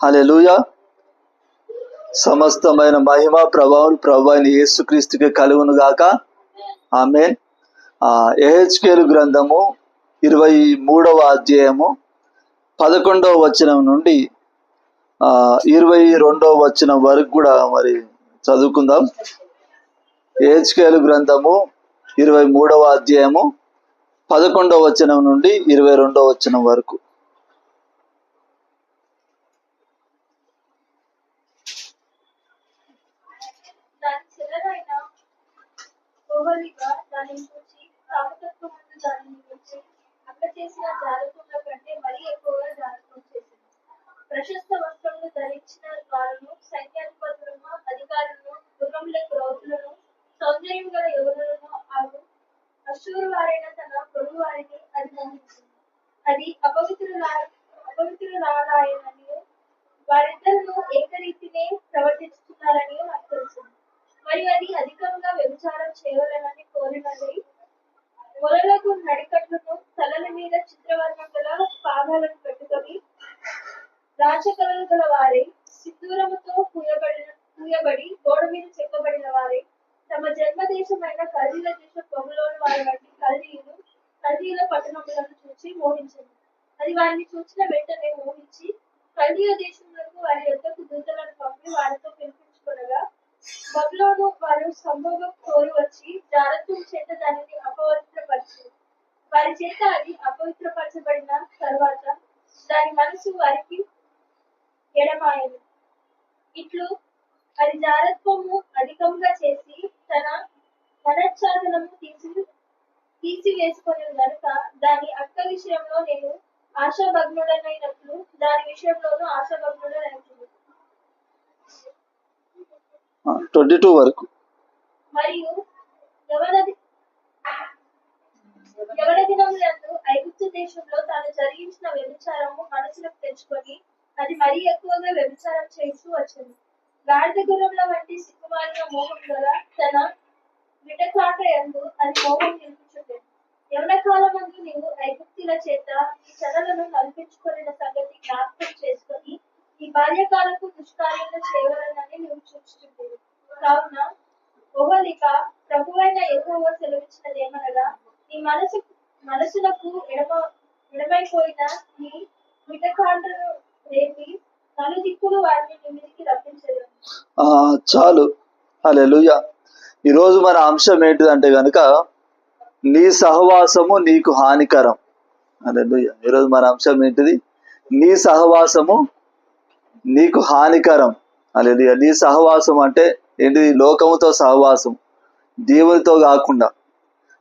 Hallelujah సమస్తమైన మహిమ ప్రభావం ప్రభు అయిన యేసుక్రీస్తుకి కలుగును గాక ఆమె ఎహెచ్కేలు గ్రంథము ఇరవై మూడవ అధ్యాయము పదకొండవ వచనం నుండి ఇరవై రెండవ వచనం వరకు కూడా మరి చదువుకుందాం. ఏహెచ్కేలు గ్రంథము ఇరవై మూడవ అధ్యాయము పదకొండవ వచనం నుండి ఇరవై రెండవ వచనం వరకు దాని చిల్లరైన ఓవలిగా దానిని చూసి కామతత్వం ముందు దానిని గురించి అక్క చేసిన జాలకుల కంటే మరీ ఎక్కువగా జాలకం చేసింది. ప్రశస్త వస్త్రములు ధరించిన వారును సైన్యాధిపతులను అధికారులను గుర్రములకు రౌతులను సౌందర్యం గల యువకులను ఆగు అశూరు వారైన తన పొరుగు వారిని అది మోహించింది అది అపవిత్రుల అపవిత్రులారాయనని వారిద్దరూ ఏకరీతినే ప్రవర్తిస్తున్నారని నాకు తెలిసింది మరియు అది అధికంగా వ్యభిచారం చేయవలనని కోరినది. మొలలకు నడికట్లను తలల మీద చిత్రవర్ణం గల పాదాలను పెట్టుకొని రాచకళలు గల వారి సిద్ధూరముతో పూయబడిన పూయబడి గోడ మీద చెక్కబడిన వారి తమ జన్మదేశమైన కల్దీల దేశం బొమ్మలోని వారి వంటి కల్దీయులు కల్దీల పట్టణములను చూసి మోహించింది అది వారిని చూసిన వెంటనే మోహించి కల్దీయ వరకు వారి యొక్క దూతలను పంపి వారితో పిలిపించుకొనగా బబులోను వారు సంభోగం కోరు వచ్చి జారత్వం చేత దానిని అపవిత్రపరిచింది వారి చేత అది అపవిత్రపరచబడిన తర్వాత దాని మనసు వారికి ఎడమాయను ఇట్లు అది జారత్వము అధికంగా చేసి తన మనశ్చాదనము తీసి తీసివేసుకొని గనుక దాని అక్క విషయంలో నేను ఆశాభగ్నుడనైనట్లు దాని విషయంలోనూ ఆశాభగ్నుడనైతుంది ట్వంటీ టూ వరకు. మరియు యవన దినములందు ఐగుప్తు దేశంలో తాను జరిగించిన వ్యభిచారము మనసులకు తెచ్చుకొని అది మరీ ఎక్కువగా వ్యభిచారం చేస్తూ వచ్చింది గాడిద గుర్రంల వంటి సిగ్గుమాలిన మోహం ద్వారా తన విటకాట ఎందు అది మోహం నిలిపించుకుంది యవన కాలమందు నీవు ఐగుప్తుల చేత ఈ చెరలను నడిపించుకున్న సంగతి జ్ఞాపకం చేసుకొని ఈ బాల్యకాలపు దుష్కార్యాలను చేయవలనని నువ్వు చూచుచుంటుంది కావున ఓహలిక ప్రభువైన ఎక్కువ సెలవిచ్చినది ఏమనగా నీ మనసు మనసులకు ఎడమ ఎడమైపోయిన నీ మిటకాండ్రను రేపి నలుదిక్కులు వారిని నిమిదికి మీదికి రప్పించదు చాలు. అలెలుయ ఈరోజు మన అంశం ఏంటిదంటే కనుక నీ సహవాసము నీకు హానికరం. అలెలుయ ఈరోజు మన అంశం ఏంటిది? నీ సహవాసము నీకు హానికరం. హల్లెలూయా. నీ సహవాసం అంటే ఏంటిది లోకముతో సహవాసం. దేవునితో కాకుండా.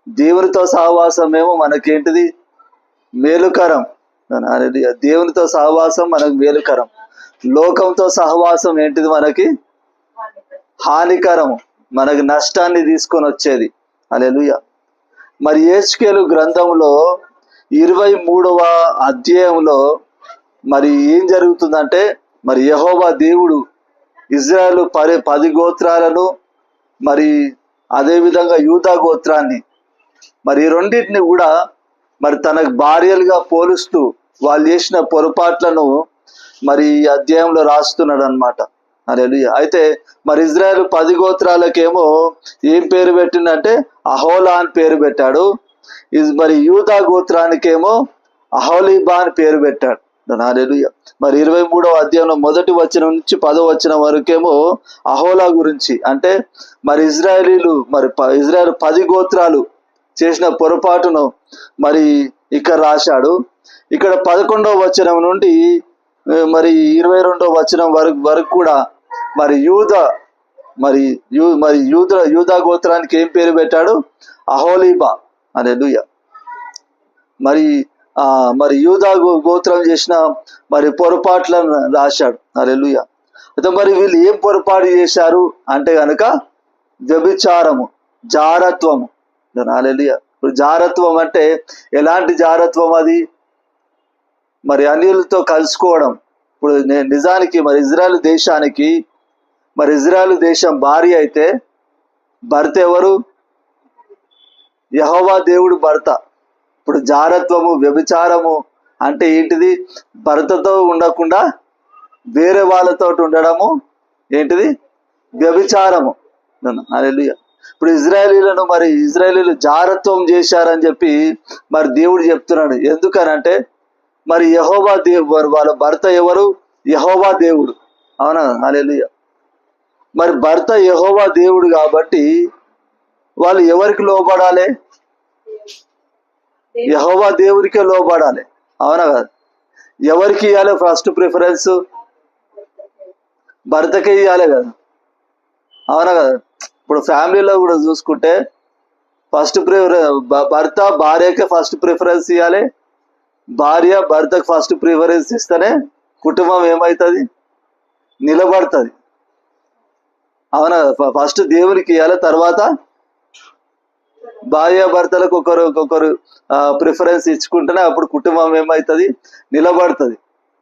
దేవునితో సహవాసం ఏమో మనకేంటిది? మేలుకరం. హల్లెలూయా. దేవునితో సహవాసం మనకు మేలుకరం. లోకంతో సహవాసం ఏంటిది మనకి? హానికరము. మనకు నష్టాన్ని తీసుకొని వచ్చేది. అలెలుయ మరి ఏసుకేలు గ్రంథంలో ఇరవై మూడవ అధ్యాయంలో మరి ఏం జరుగుతుందంటే మరి యహోవా దేవుడు ఇజ్రాయెల్ పరి పది గోత్రాలను మరి అదేవిధంగా యూదా గోత్రాన్ని మరి ఈ రెండింటిని కూడా మరి తనకు భార్యలుగా పోలుస్తూ వాళ్ళు చేసిన పొరపాట్లను మరి ఈ అధ్యాయంలో రాస్తున్నాడు అనమాట అలెలుయ అయితే మరి ఇజ్రాయెల్ పది గోత్రాలకేమో ఏం పేరు పెట్టిందంటే అహోలా అని పేరు పెట్టాడు. ఇది మరి యూదా గోత్రానికేమో అహోలీబా అని పేరు పెట్టాడు. హల్లెలూయ. మరి ఇరవై మూడవ అధ్యాయంలో మొదటి వచనం నుంచి పదో వచనం వరకేమో అహోలా గురించి. అంటే మరి ఇజ్రాయలీలు మరి ప- పది గోత్రాలు చేసిన పొరపాటును మరి ఇక్కడ రాశాడు. ఇక్కడ పదకొండవ వచనం నుండి మరి ఇరవై రెండవ వచనం వరకు వరకు కూడా మరి యూద మరి యూ మరి యూద యూదా గోత్రానికి ఏం పేరు పెట్టాడు? అహోలీబా. అనే మరి మరి యూదా గో- గోత్రం చేసిన మరి పొరపాట్లను రాశాడు. అరెలుయ అయితే మరి వీళ్ళు ఏం పొరపాటు చేశారు అంటే కనుక వ్యభిచారము జారత్వము. అలెలుయ ఇప్పుడు జారత్వం అంటే ఎలాంటి జారత్వం అది? మరి అన్యులతో కలుసుకోవడం. ఇప్పుడు నేను నిజానికి మరి ఇజ్రాయెల్ దేశానికి మరి ఇజ్రాయెల్ దేశం భార్య అయితే భర్త ఎవరు? యహోవా దేవుడు భర్త. ఇప్పుడు జారత్వము వ్యభిచారము అంటే ఏంటిది? భర్తతో ఉండకుండా వేరే వాళ్ళతో ఉండడము ఏంటిది? వ్యభిచారము. హల్లెలూయా ఇప్పుడు ఇజ్రాయేలీలను మరి ఇజ్రాయేలీలు జారత్వం చేశారని చెప్పి మరి దేవుడు చెప్తున్నాడు. ఎందుకనంటే మరి యహోబా దేవుడు వాళ్ళ భర్త ఎవరు? యహోబా దేవుడు. అవునా? హల్లెలూయా మరి భర్త యహోవా దేవుడు కాబట్టి వాళ్ళు ఎవరికి లోపడాలి యహోవా దేవుడికే లోబడాలి. అవునా కదా? ఎవరికి ఇవ్వాలి ఫస్ట్ ప్రిఫరెన్స్ భర్తకే ఇవ్వాలి కదా. అవునా కదా? ఇప్పుడు ఫ్యామిలీలో కూడా చూసుకుంటే ఫస్ట్ ప్రిఫరెన్స్ భర్త భార్యకే ఫస్ట్ ప్రిఫరెన్స్ ఇవ్వాలి భార్య భర్తకు ఫస్ట్ ప్రిఫరెన్స్ ఇస్తేనే కుటుంబం ఏమవుతుంది నిలబడుతుంది. అవునా ఫ- ఫస్ట్ దేవునికి ఇవ్వాలి తర్వాత భార్యాభర్తలకు ఒకరు ఒకరు ప్రిఫరెన్స్ ఇచ్చుకుంటేనే అప్పుడు కుటుంబం ఏమవుతుంది నిలబడుతుంది.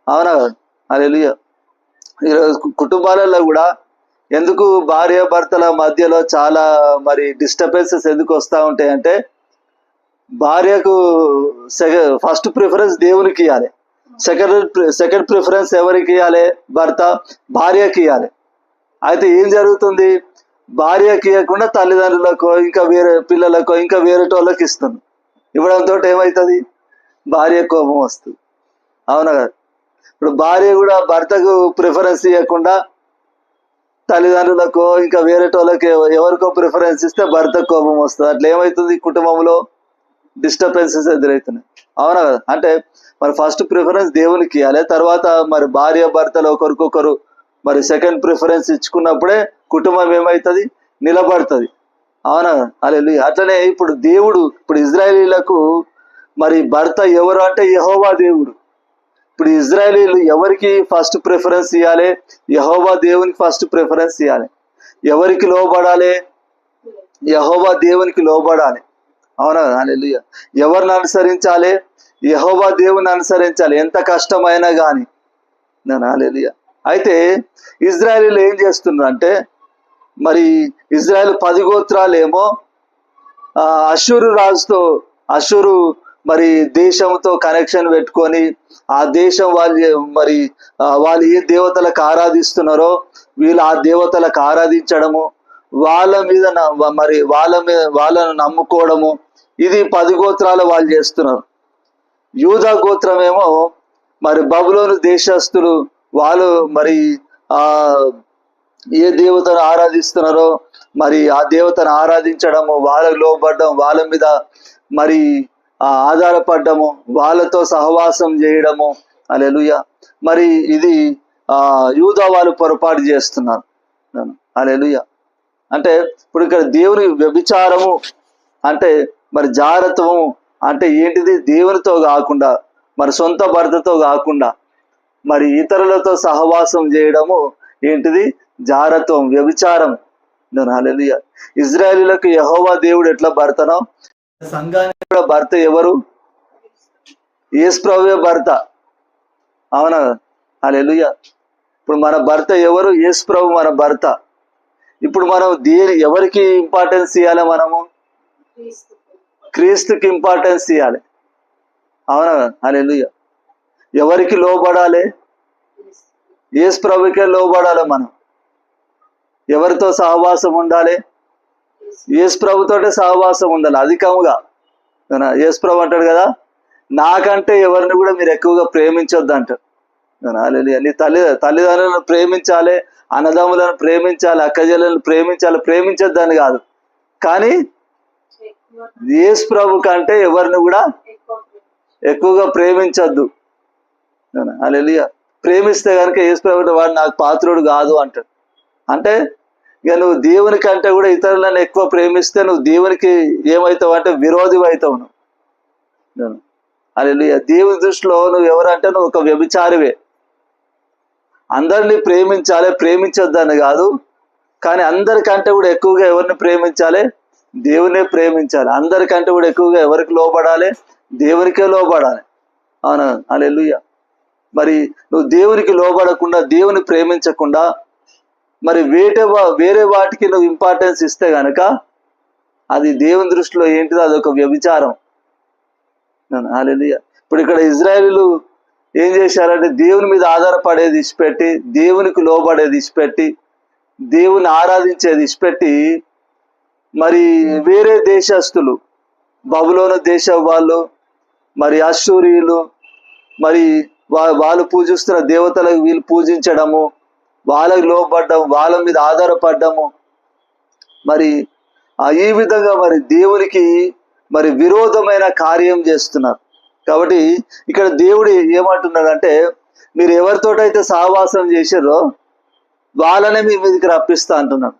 అవునా? అది కుటుంబాలలో కూడా ఎందుకు భార్య భర్తల మధ్యలో చాలా మరి డిస్టర్బెన్సెస్ ఎందుకు వస్తూ ఉంటాయి అంటే భార్యకు ఫస్ట్ ప్రిఫరెన్స్ దేవునికి ఇవ్వాలి సెకండ్ సెకండ్ ప్రిఫరెన్స్ ఎవరికి ఇవ్వాలి భర్త భార్యకి ఇవ్వాలి అయితే ఏం జరుగుతుంది? భార్యకి ఇవ్వకుండా తల్లిదండ్రులకు ఇంకా వేరే పిల్లలకు ఇంకా వేరే వాళ్ళకి ఇస్తుంది. ఇవ్వడంతో ఏమవుతుంది భార్య కోపం వస్తుంది. అవునా కదా? ఇప్పుడు భార్య కూడా భర్తకు ప్రిఫరెన్స్ ఇవ్వకుండా తల్లిదండ్రులకు ఇంకా వేరే వాళ్ళకి ఎవరికో ప్రిఫరెన్స్ ఇస్తే భర్త కోపం వస్తుంది. అట్లా ఏమవుతుంది కుటుంబంలో? డిస్టర్బెన్సెస్ ఎదురవుతున్నాయి అవునా కదా? అంటే మరి ఫస్ట్ ప్రిఫరెన్స్ దేవునికి ఇవ్వాలి. తర్వాత మరి భార్య భర్తలు ఒకరికొకరు మరి సెకండ్ ప్రిఫరెన్స్ ఇచ్చుకున్నప్పుడే కుటుంబం ఏమవుతుంది నిలబడుతుంది. అవునా? అలా అట్లనే ఇప్పుడు దేవుడు ఇప్పుడు ఇజ్రాయలీలకు మరి భర్త ఎవరు అంటే యహోవా దేవుడు. ఇప్పుడు ఇజ్రాయలీలు ఎవరికి ఫస్ట్ ప్రిఫరెన్స్ ఇవ్వాలి యహోవా దేవునికి ఫస్ట్ ప్రిఫరెన్స్ ఇవ్వాలి ఎవరికి లోబడాలి? యహోవా దేవునికి లోబడాలి. అవునా? హల్లెలూయా. ఎవరిని అనుసరించాలి? యహోవా దేవుని అనుసరించాలి. ఎంత కష్టమైనా కానీ నేను హల్లెలూయా. అయితే ఇజ్రాయలీలు ఏం చేస్తున్నారు అంటే మరి ఇజ్రాయెల్ పది గోత్రాలేమో అషూరు రాజుతో అషూరు మరి దేశంతో కనెక్షన్ పెట్టుకొని ఆ దేశం వాళ్ళు మరి వాళ్ళు ఏ దేవతలకు ఆరాధిస్తున్నారో వీళ్ళు ఆ దేవతలకు ఆరాధించడము వాళ్ళ మీద న- మరి వాళ్ళ మీద వాళ్ళను నమ్ముకోవడము ఇది పది గోత్రాలు వాళ్ళు చేస్తున్నారు. యూదా గోత్రమేమో మరి బబులోను దేశస్తులు వాళ్ళు మరి ఆ ఏ దేవతను ఆరాధిస్తున్నారో మరి ఆ దేవతను ఆరాధించడము వాళ్ళకు లోపడడం వాళ్ళ మీద మరి ఆ ఆధారపడ్డము వాళ్ళతో సహవాసం చేయడము. అలెలుయ మరి ఇది ఆ యూదా వాళ్ళు పొరపాటు చేస్తున్నారు. అలెలుయ అంటే ఇప్పుడు ఇక్కడ దేవుని వ్యభిచారము అంటే మరి జారత్వము అంటే ఏంటిది? దేవునితో కాకుండా మరి సొంత భర్తతో కాకుండా మరి ఇతరులతో సహవాసం చేయడము ఏంటిది? జారత్వం వ్యభిచారం. హల్లెలూయ. ఇజ్రాయేలీలకు యహోవా దేవుడు ఎట్లా భర్తనో? సంఘానికి కూడా భర్త ఎవరు? యేసు ప్రభువే భర్త. అవునా? హల్లెలూయ. ఇప్పుడు మన భర్త ఎవరు? యేసు ప్రభు మన భర్త. ఇప్పుడు మనం దేని ఎవరికి ఇంపార్టెన్స్ ఇవ్వాలి మనము? క్రీస్తుకి ఇంపార్టెన్స్ ఇవ్వాలి అవునా? హల్లెలూయ. ఎవరికి లోబడాలి? యేసు ప్రభుకే లోబడాలి మనం. ఎవరితో సహవాసం ఉండాలి? యేసు ప్రభుతోటే సహవాసం ఉండాలి అధికముగా. అవునా? యేసు ప్రభు అంటాడు కదా నాకంటే ఎవరిని కూడా మీరు ఎక్కువగా ప్రేమించొద్దు అంటారు నీ తల్లి తల్లిదండ్రులను ప్రేమించాలి అన్నదమ్ములను ప్రేమించాలి అక్కజలను ప్రేమించాలి ప్రేమించొద్దని కాదు. కానీ యేసు ప్రభు కంటే ఎవరిని కూడా ఎక్కువగా ప్రేమించొద్దు. అలెలియా ప్రేమిస్తే కనుక యేసు వాడు నాకు పాత్రుడు కాదు అంటాడు. అంటే ఇక నువ్వు దేవుని కంటే కూడా ఇతరులను ఎక్కువ ప్రేమిస్తే నువ్వు దేవునికి ఏమవుతావు అంటే విరోధి అవుతావు నువ్వు అలెలియ దేవుని దృష్టిలో నువ్వు ఎవరంటే నువ్వు ఒక వ్యభిచారివే. అందరినీ ప్రేమించాలి ప్రేమించొద్దని కాదు. కానీ అందరికంటే కూడా ఎక్కువగా ఎవరిని ప్రేమించాలి? దేవునే ప్రేమించాలి. అందరికంటే కూడా ఎక్కువగా ఎవరికి లోబడాలి? దేవునికే లోబడాలి. అవునా? అలెలుయ్య మరి నువ్వు దేవునికి లోబడకుండా దేవుని ప్రేమించకుండా మరి వేటే వా- వేరే వాటికి నువ్వు ఇంపార్టెన్స్ ఇస్తే గనక అది దేవుని దృష్టిలో ఏంటిదో అదొక వ్యభిచారం. హల్లెలూయా ఇప్పుడు ఇక్కడ ఇజ్రాయేలీలు ఏం చేశారంటే దేవుని మీద ఆధారపడేది ఇచ్చిపెట్టి దేవునికి లోబడేది ఇచ్చిపెట్టి దేవుని ఆరాధించేది ఇచ్చిపెట్టి మరి వేరే దేశస్తులు బబులోన దేశ వాళ్ళు మరి అశ్చూరియులు మరి వాళ్ళు పూజిస్తున్న దేవతలకు వీళ్ళు పూజించడము వాళ్ళకి లోపడ్డం వాళ్ళ మీద ఆధారపడ్డము. మరి ఈ విధంగా మరి దేవునికి మరి విరోధమైన కార్యం చేస్తున్నారు. కాబట్టి ఇక్కడ దేవుడు ఏమంటున్నాడంటే మీరు ఎవరితోటైతే సహవాసం చేశారో వాళ్ళనే మీ మీదకి రప్పిస్తా అంటున్నాడు.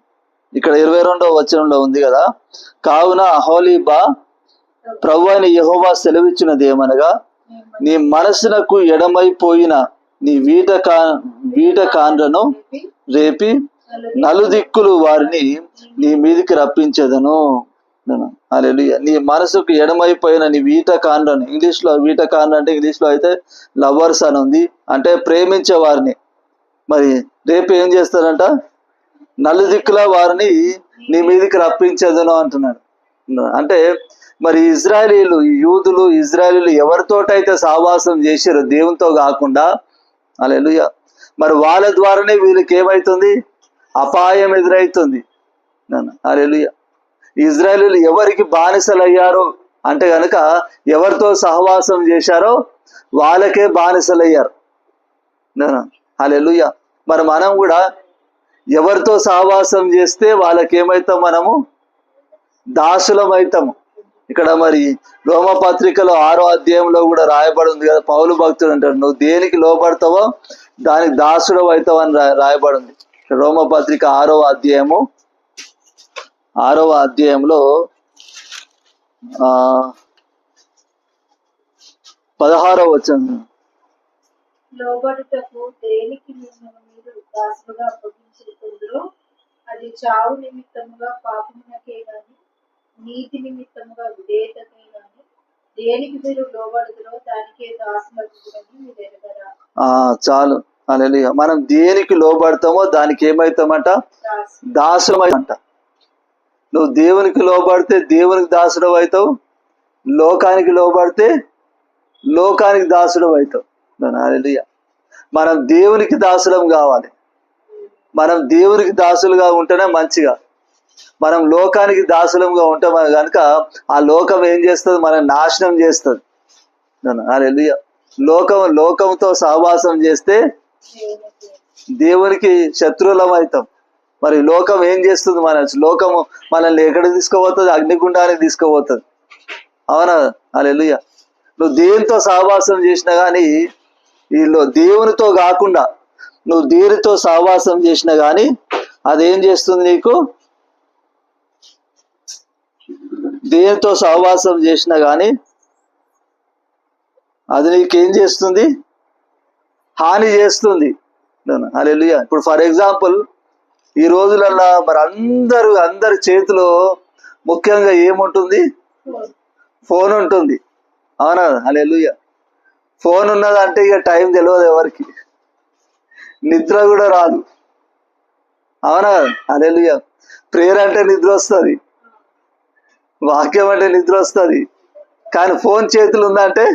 ఇక్కడ ఇరవై రెండవ వచనంలో ఉంది కదా కావున అహోలీబా ప్రభు అని యహోబా సెలవిచ్చినది ఏమనగా నీ మనసునకు ఎడమైపోయిన నీ వీట కా వీట కాండ్రను రేపి నలుదిక్కులు వారిని నీ మీదికి రప్పించేదను. అలెలుయ నీ మనసుకు ఎడమైపోయిన నీ వీట కాండ్రను ఇంగ్లీష్లో వీట కాండ్ర అంటే ఇంగ్లీష్లో అయితే లవర్స్ అని ఉంది. అంటే ప్రేమించే వారిని. మరి రేపు ఏం చేస్తారంట? నలుదిక్కుల వారిని నీ మీదికి రప్పించేదను అంటున్నాడు. అంటే మరి ఇజ్రాయలీలు యూదులు ఇజ్రాయలీలు ఎవరితోటైతే సావాసం చేశారో దేవునితో కాకుండా అలెలుయ మరి వాళ్ళ ద్వారానే వీళ్ళకి ఏమవుతుంది అపాయం ఎదురవుతుంది అలెలుయ ఇజ్రాయలీలు ఎవరికి బానిసలయ్యారు అంటే కనుక ఎవరితో సహవాసం చేశారో వాళ్ళకే బానిసలయ్యారు. అలెలుయ మరి మనం కూడా ఎవరితో సహవాసం చేస్తే వాళ్ళకేమవుతాం మనము? దాసులం అవుతాము ఇక్కడ మరి రోమ పత్రికలో ఆరో అధ్యాయంలో కూడా రాయబడి ఉంది కదా పౌలు భక్తుడు అంటారు నువ్వు దేనికి లోపడతావో దానికి దాసుడు అవుతావు అని రా- రాయబడి ఉంది. రోమ పత్రిక ఆరో అధ్యాయము ఆరవ అధ్యాయంలో ఆ పదహారవ వచ్చిన లోబడుటకు దేనికి మీరు దాసులుగా అప్పగించుకుందరో అది చావు నిమిత్తముగా పాపమునకే గాని నీతి నిమిత్తముగా విధేయతకే గాని దేనికి మీరు లోబడుదరో దానికే దాసులగురని మీరు ఎరగరా. ఆ చాలు. అలెలుయ మనం దేనికి లోబడతామో దానికి ఏమవుతామంట దాసు దాసులమంట నువ్వు దేవునికి లోబడితే దేవునికి దాసుడు అవుతావు లోకానికి లోబడితే లోకానికి దాసుడు అవుతావు హల్లెలూయా. మనం దేవునికి దాసులం కావాలి. మనం దేవునికి దాసులుగా ఉంటేనే మంచిగా. మనం లోకానికి దాసులంగా ఉంటాం కనుక ఆ లోకం ఏం చేస్తుంది? మనం నాశనం చేస్తుంది. అలా లోకం లోకంతో సహవాసం చేస్తే దేవునికి శత్రువులం అవుతాం మరి లోకం ఏం చేస్తుంది మన లోకము మనల్ని ఎక్కడ తీసుకోబోతుంది అగ్నిగుండానికి తీసుకుపోతుంది. అవునా? అలెలుయ నువ్వు దేవునితో సహవాసం చేసినా కానీ వీళ్ళు దేవునితో కాకుండా నువ్వు దేనితో సహవాసం చేసినా కానీ అదేం చేస్తుంది నీకు? దేనితో సహవాసం చేసినా కానీ అది నీకేం చేస్తుంది? హాని చేస్తుంది. అలెలుయ ఇప్పుడు ఫర్ ఎగ్జాంపుల్ ఈ రోజులల్లో మరి అందరూ అందరి చేతిలో ముఖ్యంగా ఏముంటుంది? ఫోన్ ఉంటుంది. అవునా? అలెలుయ ఫోన్ ఉన్నదంటే ఇక టైం తెలియదు ఎవరికి. నిద్ర కూడా రాదు. అవునా? అలెలుయ ప్రేయర్ అంటే నిద్ర వస్తుంది. వాక్యం అంటే నిద్ర వస్తుంది. కానీ ఫోన్ చేతులు ఉందంటే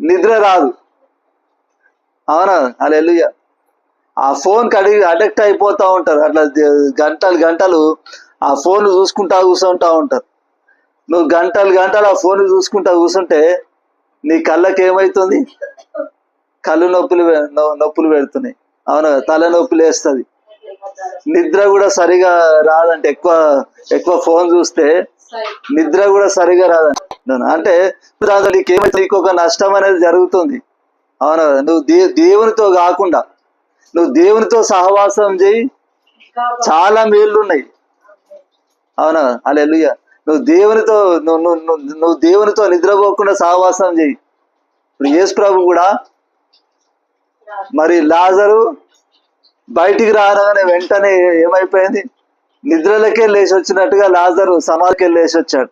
నిద్ర రాదు. అవునా? అలెలుయ ఆ ఫోన్ కడిగి అడిక్ట్ అయిపోతూ ఉంటారు. అట్లా గంటలు గంటలు ఆ ఫోన్ చూసుకుంటా కూర్చుంటా ఉంటారు. నువ్వు గంటలు గంటలు ఆ ఫోన్ చూసుకుంటా కూర్చుంటే నీ కళ్ళకి ఏమవుతుంది కళ్ళు నొప్పులు నొప్పులు పెడుతున్నాయి. అవును? తల నొప్పులు వేస్తుంది. నిద్ర కూడా సరిగా రాదంటే ఎక్కువ ఎక్కువ ఫోన్ చూస్తే నిద్ర కూడా సరిగా రాదంట అంటే దాంట్లో నీకు ఏమైతే నీకు ఒక నష్టం అనేది జరుగుతుంది. అవునా? నువ్వు దే దేవునితో కాకుండా నువ్వు దేవునితో సహవాసం చేయి. చాలా మేళ్ళు ఉన్నాయి. అవునా? అలెలుయ నువ్వు దేవునితో నువ్వు నువ్వు- నువ్వు దేవునితో నిద్రపోకుండా సహవాసం చేయి. ఇప్పుడు యేసు ప్రభు కూడా మరి లాజరు బయటికి రాగానే వెంటనే ఏమైపోయింది? నిద్రలకే లేచి వచ్చినట్టుగా లాజరు సమాధికి లేచి వచ్చాడు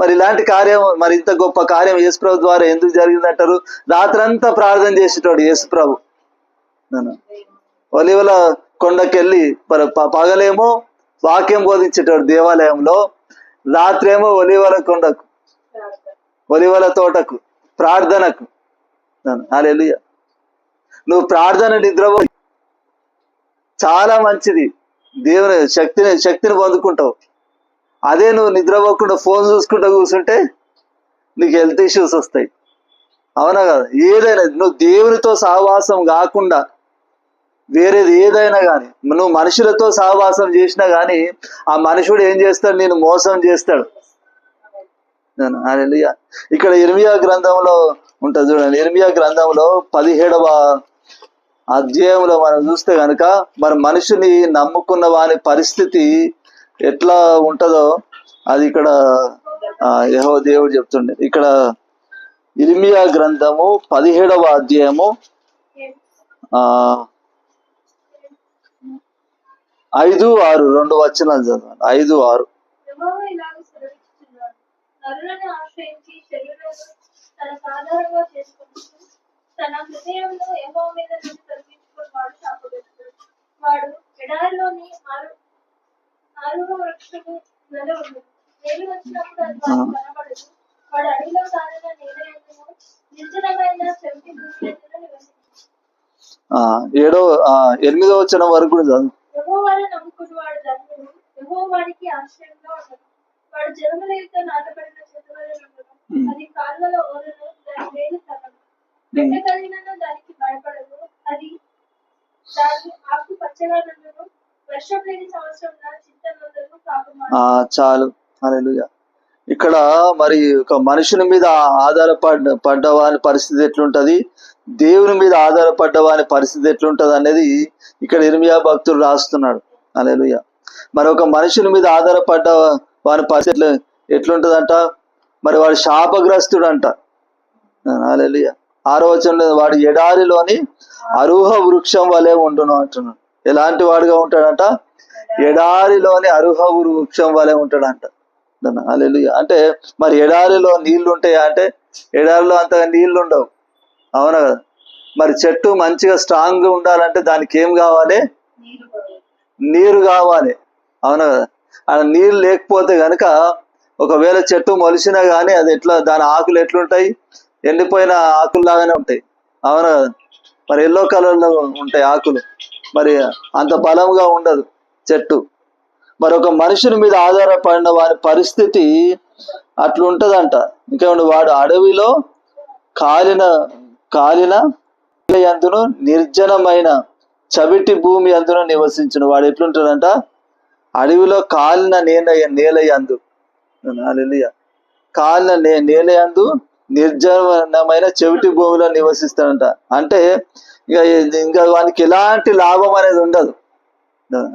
మరి ఇలాంటి కార్యం మరి ఇంత గొప్ప కార్యం యేసుప్రభు ద్వారా ఎందుకు జరిగిందంటారు? రాత్రంతా ప్రార్థన చేసేటోడు యేసుప్రభు. ఒలివల కొండకెళ్ళి పగలేమో వాక్యం బోధించేటోడు దేవాలయంలో రాత్రేమో ఒలివల కొండకు ఒలివల తోటకు ప్రార్థనకు. అలెలుయ నువ్వు ప్రార్థన నిద్రపో చాలా మంచిది. దేవుని శక్తిని శక్తిని పొందుకుంటావు. అదే నువ్వు నిద్రపోకుండా ఫోన్ చూసుకుంటూ కూర్చుంటే నీకు హెల్త్ ఇష్యూస్ వస్తాయి. అవునా కదా? ఏదైనా నువ్వు దేవునితో సహవాసం కాకుండా వేరేది ఏదైనా కానీ నువ్వు మనుషులతో సహవాసం చేసినా కానీ ఆ మనుషుడు ఏం చేస్తాడు? నేను మోసం చేస్తాడు. ఇక్కడ ఇర్మియా గ్రంథంలో ఉంటుంది చూడండి. ఇర్మియా గ్రంథంలో పదిహేడవ అధ్యాయంలో మనం చూస్తే కనుక మరి మనిషిని నమ్ముకున్న వాని పరిస్థితి ఎట్లా ఉంటుందో అది ఇక్కడ యహో దేవుడు చెప్తుండే. ఇక్కడ ఇర్మియా గ్రంథము పదిహేడవ అధ్యాయము ఆ ఐదు ఆరు రెండు వచనాలు చదవండి. ఐదు ఆరు. తన సాధారణంగా తన హృదయంలో యెహోవా మీద నుండి వాడు శాపగ్రస్తుడు. వాడు ఎడారిలోని ఆరు ఆరువ వృక్షము నెల ఉన్నది వేలు వచ్చినప్పుడు అది వాడికి కనబడదు వాడు అడవిలో కాలిన నేల ఎందును నిర్జనమైన చెవిటి భూమి ఎందును నివసించు ఆ, ఏడో ఎనిమిదో వచనం వరకు కూడా నమ్ముకుని వాడు ధన్యుడు. యెహోవానికి ఆశ్రయంగా ఉండదు. వాడు యొక్క నాటబడిన చెట్టువలె ఉండదు. అది కాళ్ళలో ఓరను దాని వేలు తగదు దానికి భయపడదు అది దాని ఆకు పచ్చగా నుండును వర్షం లేని సంవత్సరం ఆ చాలు. హల్లెలూయా. ఇక్కడ మరి ఒక మనుషుని మీద ఆధారపడ్డ పడ్డవాని పరిస్థితి ఎట్లుంటది? దేవుని మీద ఆధారపడ్డవాని పరిస్థితి ఎట్లుంటది అనేది ఇక్కడ ఇర్మియా భక్తుడు రాస్తున్నాడు. అలెలుయ మరి ఒక మనుషుని మీద ఆధారపడ్డ వాని పరిస్థితి ఎట్లుంటదంట? మరి వాడు శాపగ్రస్తుడు అంట హల్లెలూయా. ఆరో వచనంలో వాడు ఎడారిలోని అరుహ వృక్షం వలె ఉండును అంటున్నాడు. ఎలాంటి వాడుగా ఉంటాడంట? ఎడారిలోని అరుహ వృక్షం వలె ఉంటాడంట. అలెలుయ అంటే మరి ఎడారిలో నీళ్ళు ఉంటాయా అంటే? ఎడారిలో అంతగా నీళ్ళు ఉండవు. అవునా కదా? మరి చెట్టు మంచిగా స్ట్రాంగ్గా ఉండాలంటే దానికి ఏం కావాలి? నీరు కావాలి. అవునా కదా? ఆ నీరు లేకపోతే గనక ఒకవేళ చెట్టు మొలిసినా కానీ అది ఎట్లా దాని ఆకులు ఎట్లుంటాయి? ఎండిపోయిన ఆకుల్లాగానే ఉంటాయి. అవును? కదా మరి ఎల్లో కలర్లో ఉంటాయి ఆకులు. మరి అంత బలంగా ఉండదు చెట్టు. మరి ఒక మనుషుని మీద ఆధారపడిన వారి పరిస్థితి అట్లుంటదంట. ఇంకేమంటే వాడు అడవిలో కాలిన కాలిన అందును నిర్జనమైన చవిటి భూమి అందును నివసించిన. వాడు ఎట్లుంటాడంట? అడవిలో కాలిన నేల నేల అందు కాలిన నే నేల నిర్జనమైన చెవిటి భూమిలో నివసిస్తాడంట. అంటే ఇక ఇంకా వానికి ఎలాంటి లాభం అనేది ఉండదు.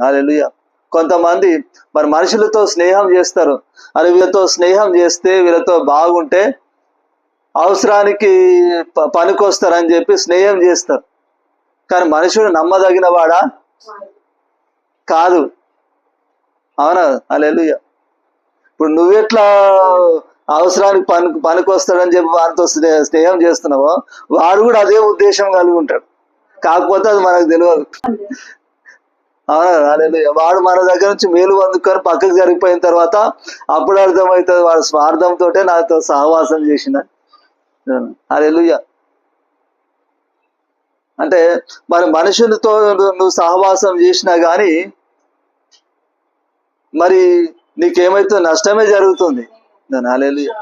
అలా కొంతమంది మరి మనుషులతో స్నేహం చేస్తారు. అది వీళ్ళతో స్నేహం చేస్తే వీళ్ళతో బాగుంటే అవసరానికి ప- పనికొస్తారని చెప్పి స్నేహం చేస్తారు. కానీ మనుషుడు నమ్మదగిన వాడా కాదు. అవునా? అలా ఇప్పుడు నువ్వెట్లా అవసరానికి పని పనికొస్తాడని చెప్పి వారితో స్నేహం చేస్తున్నావో వాడు కూడా అదే ఉద్దేశం కలిగి ఉంటాడు. కాకపోతే అది మనకు తెలియదు. అవునా? అలెలుయ్య వాడు మన దగ్గర నుంచి మేలు అందుకొని పక్కకు జరిగిపోయిన తర్వాత అప్పుడు అర్థమవుతుంది వాడు స్వార్థంతో నాతో సహవాసం చేసిన. అలెలుయ్య అంటే మరి మనుషులతో నువ్వు సహవాసం చేసినా కానీ మరి నీకేమైతే నష్టమే జరుగుతుంది. హల్లెలూయా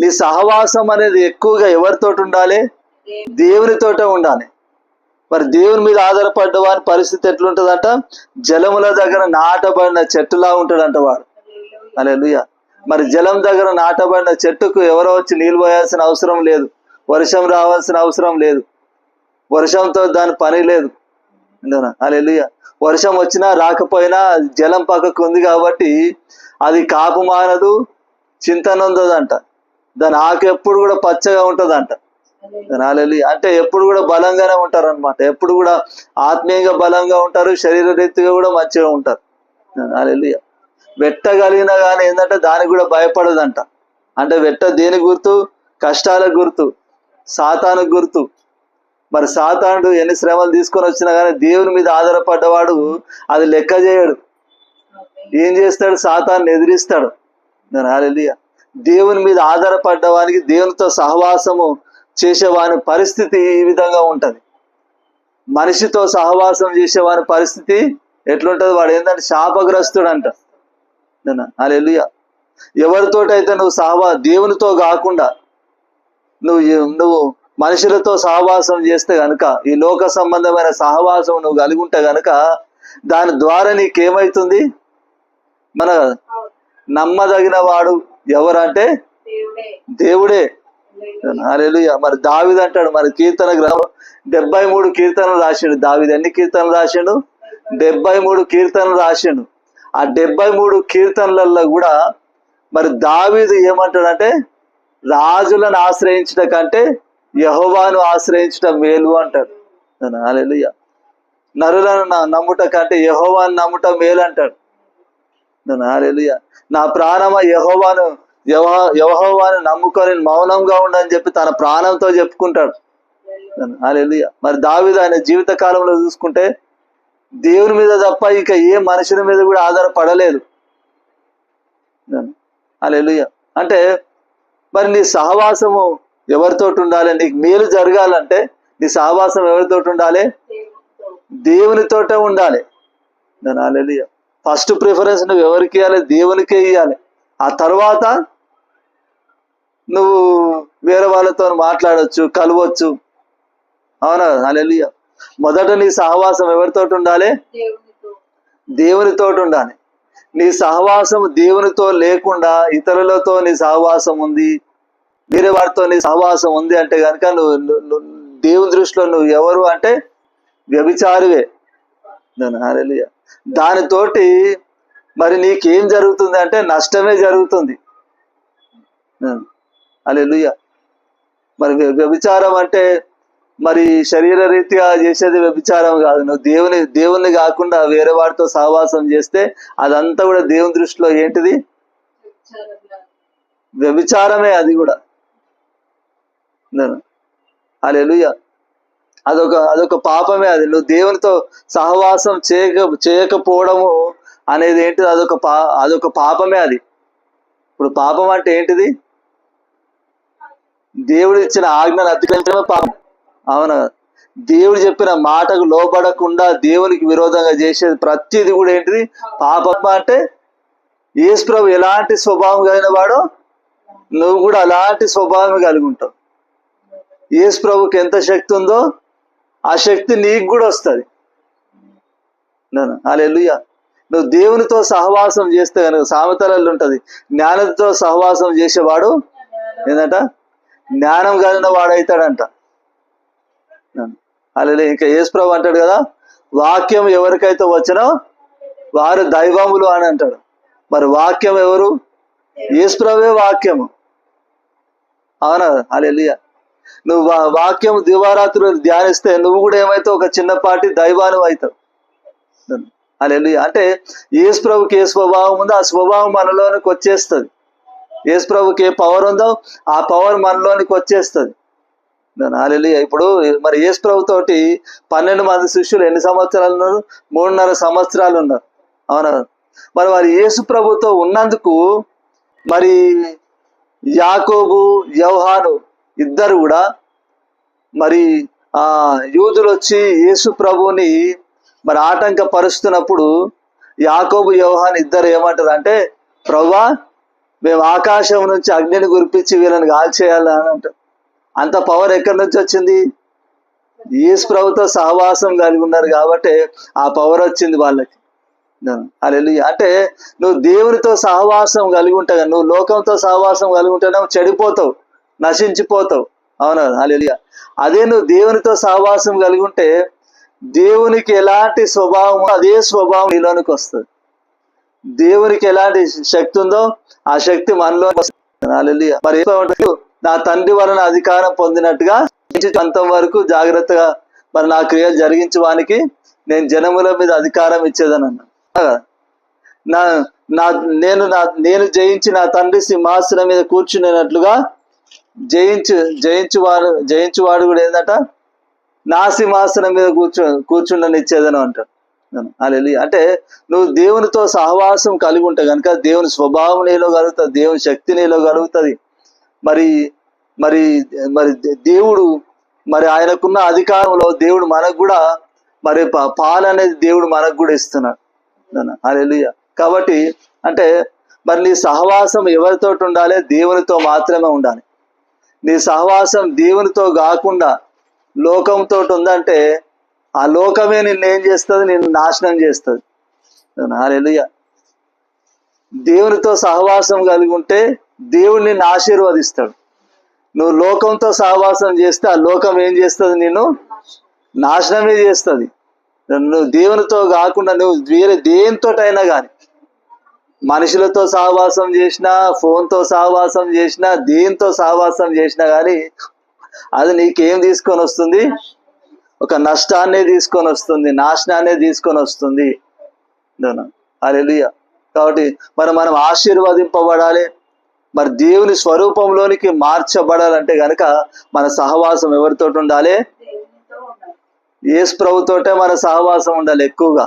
నీ సహవాసం అనేది ఎక్కువగా ఎవరితోటి ఉండాలి? దేవునితోటే ఉండాలి. మరి దేవుని మీద ఆధారపడ్డ వారి పరిస్థితి ఎట్లుంటుందంట? జలముల దగ్గర నాటబడిన చెట్టులా ఉంటాడంట వాడు. అలెలుయ మరి జలం దగ్గర నాటబడిన చెట్టుకు ఎవరో వచ్చి నీళ్ళు పోయాల్సిన అవసరం లేదు. వర్షం రావాల్సిన అవసరం లేదు. వర్షంతో దాని పని లేదు. అలెలుయ వర్షం వచ్చినా రాకపోయినా జలం పక్కకు ఉంది కాబట్టి అది కాపు మానదు చింతన ఉందదంట దాని ఆకు ఎప్పుడు కూడా పచ్చగా ఉంటదంట. దాని అంటే ఎప్పుడు కూడా బలంగానే ఉంటారు అనమాట ఎప్పుడు కూడా ఆత్మీయంగా బలంగా ఉంటారు శరీర రీతిగా కూడా మంచిగా ఉంటారు. అలెలుయ వెట్టగలిగినా కానీ ఏంటంటే దానికి కూడా భయపడదంట. అంటే వెట్ట దేని గుర్తు? కష్టాలకు గుర్తు సాతానికి గుర్తు. మరి సాతానుడు ఎన్ని శ్రమలు తీసుకొని వచ్చినా కానీ దేవుని మీద ఆధారపడ్డవాడు అది లెక్క చేయడు. ఏం చేస్తాడు? సాతాన్ని ఎదిరిస్తాడు. హల్లెలూయా. దేవుని మీద ఆధారపడ్డవానికి దేవునితో సహవాసము చేసేవాని పరిస్థితి ఈ విధంగా ఉంటుంది. మనిషితో సహవాసం చేసేవాని పరిస్థితి ఎట్లుంటది? వాడు ఏంటంటే శాపగ్రస్తుడు అంట అలెలుయ ఎవరితోటైతే నువ్వు సహవా దేవునితో కాకుండా నువ్వు నువ్వు మనుషులతో సహవాసం చేస్తే గనుక ఈ లోక సంబంధమైన సహవాసం నువ్వు కలిగి ఉంటే గనుక దాని ద్వారా నీకేమవుతుంది మన నమ్మదగిన వాడు ఎవరంటే దేవుడే. దేవుడే. హల్లెలూయా. మరి దావిది అంటాడు మరి కీర్తన గ్రంథం డెబ్బై మూడు కీర్తనలు రాసిండు. దావిది ఎన్ని కీర్తనలు రాసిండు? డెబ్బై మూడు కీర్తనలు రాసిండు. ఆ డెబ్బై మూడు కీర్తనలలో కూడా మరి దావీదు ఏమంటాడంటే రాజులను ఆశ్రయించట కంటే యహోవాను ఆశ్రయించటం మేలు అంటాడు. హల్లెలూయా. నరులను నమ్ముట కంటే యహోవాను నమ్ముట మేలు అంటాడు. హల్లెలూయా. నా ప్రాణమ యహోవాను యహో- యహోవాను నమ్ముకొని మౌనంగా ఉండని చెప్పి తన ప్రాణంతో చెప్పుకుంటాడు. హల్లెలూయా. మరి దావీదు ఆయన జీవిత కాలంలో చూసుకుంటే దేవుని మీద తప్ప ఇంకా ఏ మనుషుల మీద కూడా ఆధారపడలేదు. హల్లెలూయా. అంటే మరి నీ సహవాసము ఎవరితోటి ఉండాలి? నీకు మేలు జరగాలంటే నీ సహవాసం ఎవరితోటి ఉండాలి? దేవునితోటే ఉండాలి. దాని హల్లెలూయా. ఫస్ట్ ప్రిఫరెన్స్ నువ్వు ఎవరికి ఇవ్వాలి దేవునికే ఇవ్వాలి ఆ తర్వాత నువ్వు వేరే వాళ్ళతో మాట్లాడొచ్చు కలవచ్చు. అవునా? హల్లెలూయా. మొదట నీ సహవాసం ఎవరితోటి ఉండాలి? దేవునితో. దేవునితోటి ఉండాలి. నీ సహవాసం దేవునితో లేకుండా ఇతరులతో నీ సహవాసం ఉంది. వేరే వారితో నీ సహవాసం ఉంది అంటే కనుక నువ్వు దేవుని దృష్టిలో నువ్వు ఎవరు అంటే వ్యభిచారువే. హల్లెలూయా. దానితోటి మరి నీకేం జరుగుతుంది అంటే నష్టమే జరుగుతుంది. అలెలుయ మరి వ్యభిచారం అంటే మరి శరీర రీత్యా చేసేది వ్యభిచారం కాదు. నువ్వు దేవుని దేవుణ్ణి కాకుండా వేరే వాడితో సహవాసం చేస్తే అదంతా కూడా దేవుని దృష్టిలో ఏంటిది? వ్యభిచారమే అది కూడా. అలెలుయ అదొక అదొక పాపమే అది. నువ్వు దేవునితో సహవాసం చేయక చేయకపోవడము అనేది ఏంటిది? అదొక పా అదొక పాపమే అది. ఇప్పుడు పాపం అంటే ఏంటిది? దేవుడు ఇచ్చిన ఆజ్ఞను అతిక్రమించడమే పాపం. అవునా? దేవుడు చెప్పిన మాటకు లోబడకుండా దేవునికి విరోధంగా చేసేది ప్రతిది కూడా ఏంటిది? పాపం అంటే యేసు ప్రభు ఎలాంటి స్వభావం కలిగిన వాడో నువ్వు కూడా అలాంటి స్వభావం కలిగి ఉంటావు. యేసు ప్రభుకి ఎంత శక్తి ఉందో ఆ శక్తి నీకు కూడా వస్తుంది. అలెలుయ్య నువ్వు దేవునితో సహవాసం చేస్తే కనుక సామెతలలో ఉంటుంది జ్ఞానంతో సహవాసం చేసేవాడు ఏంటంట జ్ఞానం కలిగిన వాడైతాడంట. అలా ఇంకా యేసుప్రభు అంటాడు కదా వాక్యం ఎవరికైతే వచ్చినో వారు దైవములు అని అంటాడు. మరి వాక్యం ఎవరు? యేసు వాక్యము. అవునా? అలా నువ్వు వాక్యం దివారాత్రులు ధ్యానిస్తే నువ్వు కూడా ఏమైతే ఒక చిన్నపాటి దైవాను అవుతావు. అలెలుయ్య అంటే యేసు ప్రభుకి ఏ స్వభావం ఉందో ఆ స్వభావం మనలోనికి వచ్చేస్తుంది. యేసు ప్రభుకి ఏ పవర్ ఉందో ఆ పవర్ మనలోనికి వచ్చేస్తుంది. అలెలుయ్య ఇప్పుడు మరి యేసు ప్రభుతోటి పన్నెండు మంది శిష్యులు ఎన్ని సంవత్సరాలు ఉన్నారు? మూడున్నర సంవత్సరాలు ఉన్నారు. అవునా? మరి వారు యేసు ప్రభుతో ఉన్నందుకు మరి యాకోబు యౌహాను ఇద్దరు కూడా మరి ఆ యూదులు వచ్చి యేసు ప్రభుని మరి ఆటంకపరుస్తున్నప్పుడు యాకోబు వ్యవహాన్ ఇద్దరు ఏమంటారు అంటే ప్రభా మేము ఆకాశం నుంచి అగ్నిని గురిపించి వీళ్ళని కాల్చేయాలి అని అంటారు. అంత పవర్ ఎక్కడి నుంచి వచ్చింది? యేసు ప్రభుతో సహవాసం కలిగి ఉన్నారు కాబట్టి ఆ పవర్ వచ్చింది వాళ్ళకి. అలెలుయ్య అంటే నువ్వు దేవునితో సహవాసం కలిగి ఉంటావు నువ్వు లోకంతో సహవాసం కలిగి ఉంటే చెడిపోతావు. నశించిపోతావు. అవునా? అలెలియ అదే నువ్వు దేవునితో సహవాసం కలిగి ఉంటే దేవునికి ఎలాంటి స్వభావం అదే స్వభావం నీలోనికి వస్తుంది. దేవునికి ఎలాంటి శక్తి ఉందో ఆ శక్తి మనలో వస్తుంది. మరి నా తండ్రి వలన అధికారం పొందినట్టుగా అంతం వరకు జాగ్రత్తగా మరి నా క్రియలు జరిగించే వానికి నేను జనముల మీద అధికారం ఇచ్చేదని అన్నా నా నా నేను నా నేను జయించి నా తండ్రి సింహాసనం మీద కూర్చునేటట్లుగా జయించు జయించువాడు జయించువాడు కూడా ఏంటంట నా సింహాసనం మీద కూర్చో కూర్చుండనిచ్చేదని అంటాడు. అలెలి అంటే నువ్వు దేవునితో సహవాసం కలిగి ఉంటే కనుక దేవుని స్వభావం నీలో కలుగుతుంది దేవుని శక్తి నీలో కలుగుతుంది. మరి మరి మరి దేవుడు మరి ఆయనకున్న అధికారంలో దేవుడు మనకు కూడా మరి ప- పాలు అనేది దేవుడు మనకు కూడా ఇస్తున్నాడు. హల్లెలూయా. కాబట్టి అంటే మరి నీ సహవాసం ఎవరితో ఉండాలి? దేవునితో మాత్రమే ఉండాలి. నీ సహవాసం దేవునితో కాకుండా లోకంతో ఉందంటే ఆ లోకమే నిన్ను ఏం చేస్తుంది? నిన్ను నాశనం చేస్తుంది. హల్లెలూయా. దేవునితో సహవాసం కలిగి ఉంటే దేవుడు నిన్ను ఆశీర్వదిస్తాడు. నువ్వు లోకంతో సహవాసం చేస్తే ఆ లోకం ఏం చేస్తుంది నిన్ను? నాశనమే చేస్తుంది. నువ్వు దేవునితో కాకుండా నువ్వు వేరే దేనితోటైనా కానీ మనుషులతో సహవాసం చేసినా ఫోన్తో సహవాసం చేసినా దేంతో సహవాసం చేసినా కానీ అది నీకేం తీసుకొని వస్తుంది? ఒక నష్టాన్ని తీసుకొని వస్తుంది నాశనాన్ని తీసుకొని వస్తుంది. అలెలుయ కాబట్టి మరి మనం ఆశీర్వదింపబడాలి. మరి దేవుని స్వరూపంలోనికి మార్చబడాలంటే గనక మన సహవాసం ఎవరితో ఉండాలి? ఏసు యేసు ప్రభుతోటే మన సహవాసం ఉండాలి ఎక్కువగా.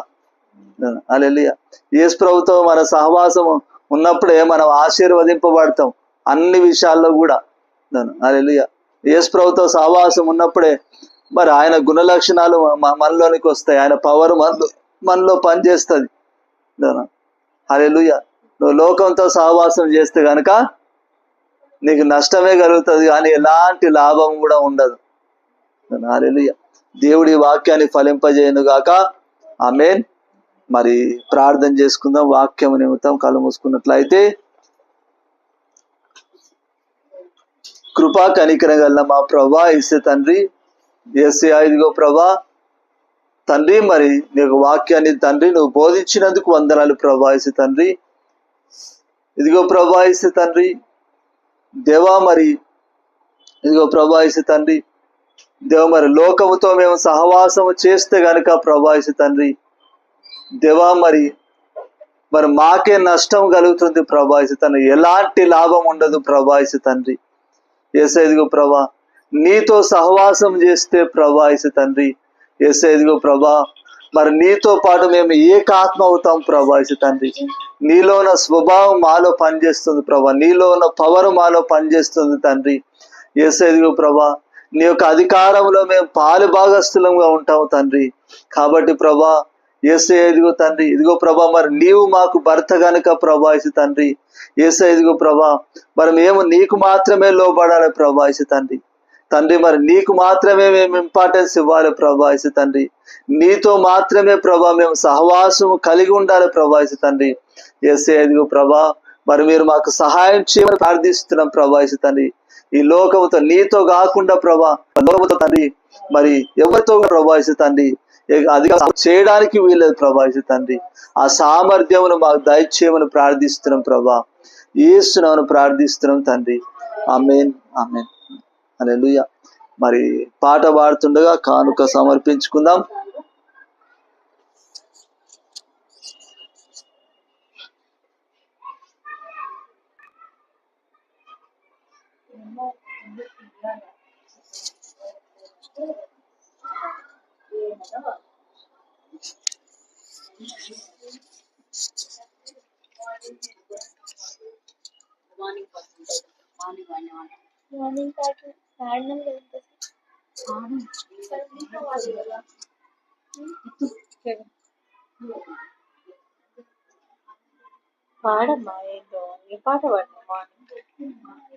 అలెలియ యేసు ప్రభుతో మన సహవాసం ఉన్నప్పుడే మనం ఆశీర్వదింపబడతాం. అన్ని విషయాల్లో కూడా. అలెలియ యేసు ప్రభుతో సహవాసం ఉన్నప్పుడే మరి ఆయన గుణ లక్షణాలు మనలోనికి వస్తాయి. ఆయన పవర్ మనలో మనలో పనిచేస్తుంది. అలెలుయ నువ్వు లోకంతో సహవాసం చేస్తే గనక నీకు నష్టమే కలుగుతుంది కానీ ఎలాంటి లాభం కూడా ఉండదు. అలెలుయ దేవుడి వాక్యాన్ని ఫలింపజేయను గాక ఆమెన్. మరి ప్రార్థన చేసుకుందాం వాక్యం నిమిత్తం కళ్ళు మూసుకున్నట్లయితే కృపా కనికరం గల మా ప్రభా ఇస్తే తండ్రి. ఎస్ఏ ఇదిగో ప్రభా తండ్రి మరి నీకు వాక్యాన్ని తండ్రి నువ్వు బోధించినందుకు వందనాలు ప్రభా ఇస్తే తండ్రి. ఇదిగో ప్రభా ఇస్తే తండ్రి దేవా మరి ఇదిగో ప్రభా ఇస్తే తండ్రి దేవ మరి లోకముతో మేము సహవాసము చేస్తే గనుక ఇస్తే తండ్రి దేవా మరి మరి మాకే నష్టం కలుగుతుంది ప్రభావిసి తండ్రి. ఎలాంటి లాభం ఉండదు ప్రభావిసి తండ్రి. ఏసైదిగో ప్రభా నీతో సహవాసం చేస్తే ప్రభావిసి తండ్రి. ఏసైదిగో ప్రభా మరి నీతో పాటు మేము ఏకాత్మ అవుతాం ప్రభావిసి తండ్రి. నీలో ఉన్న స్వభావం మాలో పనిచేస్తుంది ప్రభా నీలో ఉన్న పవర్ మాలో పనిచేస్తుంది తండ్రి. ఏసైదిగో ప్రభా నీ యొక్క అధికారంలో మేము పాలు భాగస్థులంగా ఉంటాము తండ్రి. కాబట్టి ప్రభా ఏసే ఇదిగో తండ్రి ఇదిగో ప్రభా మరి నీవు మాకు భర్త గనుక ప్రభాయిసి తండ్రి. ఏసే ఇదిగో ప్రభా మరి మేము నీకు మాత్రమే లోబడాలి ప్రభాయిసి తండ్రి. తండ్రి మరి నీకు మాత్రమే మేము ఇంపార్టెన్స్ ఇవ్వాలి ప్రభాయిసి తండ్రి. నీతో మాత్రమే ప్రభా మేము సహవాసము కలిగి ఉండాలి ప్రభాయిసి తండ్రి. ఏసే ఇదిగో ప్రభా మరి మీరు మాకు సహాయం చేయమని ప్రార్థిస్తున్నాం ప్రభాయిసి తండ్రి. ఈ లోకముతో నీతో కాకుండా ప్రభా లోకముతో తండ్రి మరి ఎవరితో ప్రభావిత తండ్రి అది చేయడానికి వీలేదు ప్రభావిత తండ్రి. ఆ సామర్థ్యమును మాకు దయచేయమని ప్రార్థిస్తున్నాం ప్రభా. ఏస్తున్నామని ప్రార్థిస్తున్నాం తండ్రి. Amen amen. అనే మరి పాట పాడుతుండగా కానుక సమర్పించుకుందాం. మార్నింగ్ పాట పాడడం లేదు పాడమ్మా ఏంటో ఏ పాట పాడినా మార్నింగ్